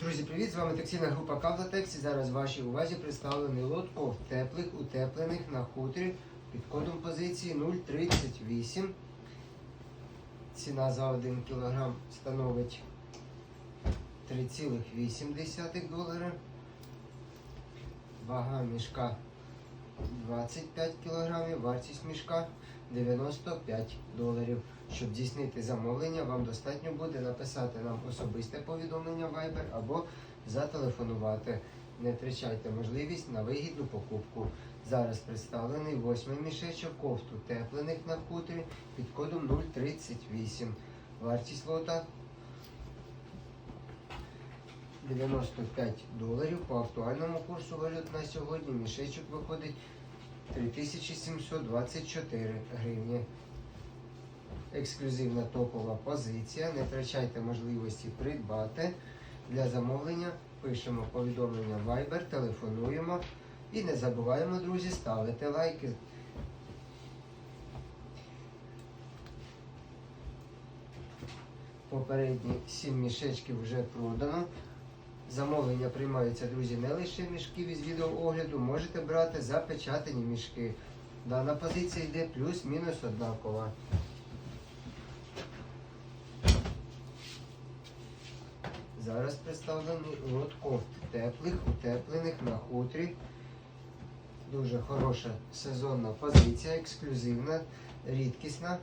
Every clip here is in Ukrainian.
Друзі, привіт! З вами таксійна група Кавлатекс і зараз вашій увазі представлений лот по теплих, утеплених на хутрі під кодом позиції 038. Ціна за 1 кг становить 3,8 долара. Вага мішка 25 кг, вартість мішка 95 доларів. Щоб здійснити замовлення, вам достатньо буде написати нам особисте повідомлення Viber або зателефонувати. Не втрачайте можливість на вигідну покупку. Зараз представлений восьмий мішечок кофту теплених на хутрі під кодом 038. Вартість лота 95 доларів. По актуальному курсу валют на сьогодні мішечок виходить 3724 гривні. Ексклюзивна топова позиція. Не втрачайте можливості придбати. Для замовлення пишемо повідомлення Viber, телефонуємо і не забуваємо, друзі, ставити лайки. Попередні 7 мішечків вже продано. Замовлення приймаються, друзі, не лише мішків із відеоогляду, можете брати запечатані мішки. Дана позиція йде плюс-мінус однакова. Зараз представлений лот кофт теплих, утеплених на хутрі. Дуже хороша сезонна позиція, ексклюзивна, рідкісна.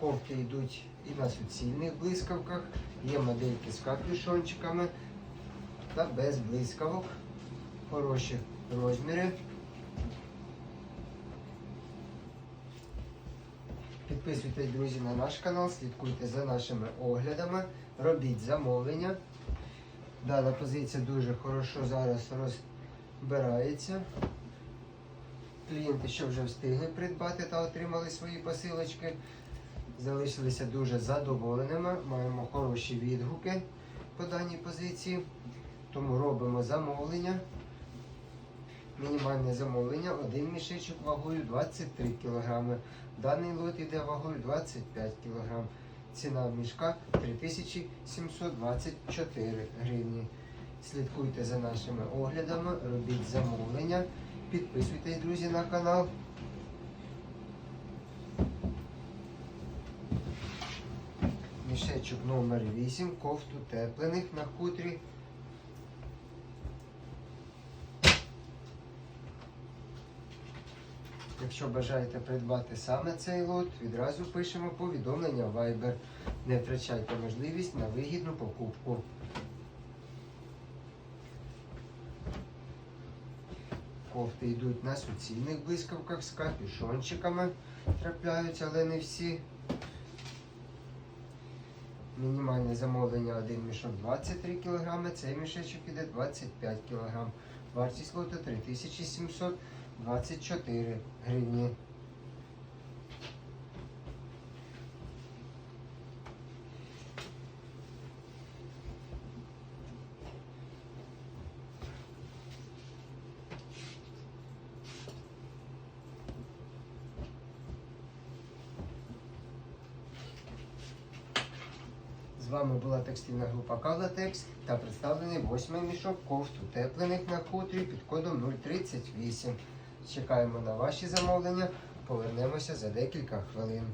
Кофти йдуть і на суцільних блискавках, є модельки з капюшончиками та без блискавок. Хороші розміри. Підписуйтесь, друзі, на наш канал, слідкуйте за нашими оглядами, робіть замовлення. Дана позиція дуже хорошо зараз розбирається. Клієнти, що вже встигли придбати та отримали свої посилочки, залишилися дуже задоволеними. Маємо хороші відгуки по даній позиції. Тому робимо замовлення. Мінімальне замовлення один мішечок вагою 23 кг. Даний лот іде вагою 25 кг. Ціна мішка 3724 гривні. Слідкуйте за нашими оглядами, робіть замовлення, підписуйтесь, друзі, на канал. Мішечок номер 8 кофту теплених на хутрі. Якщо бажаєте придбати саме цей лот, відразу пишемо повідомлення Viber. Не втрачайте можливість на вигідну покупку. Кофти йдуть на суцільних блискавках з капюшончиками. Трапляються, але не всі. Мінімальне замовлення один мішок 23 кг, цей мішечок іде 25 кг. Вартість лота 3724 гривні. З вами була текстильна група Кавлатекс та представлений восьмий мішок кофт утеплених на хутрі під кодом 038. Чекаємо на ваші замовлення. Повернемося за декілька хвилин.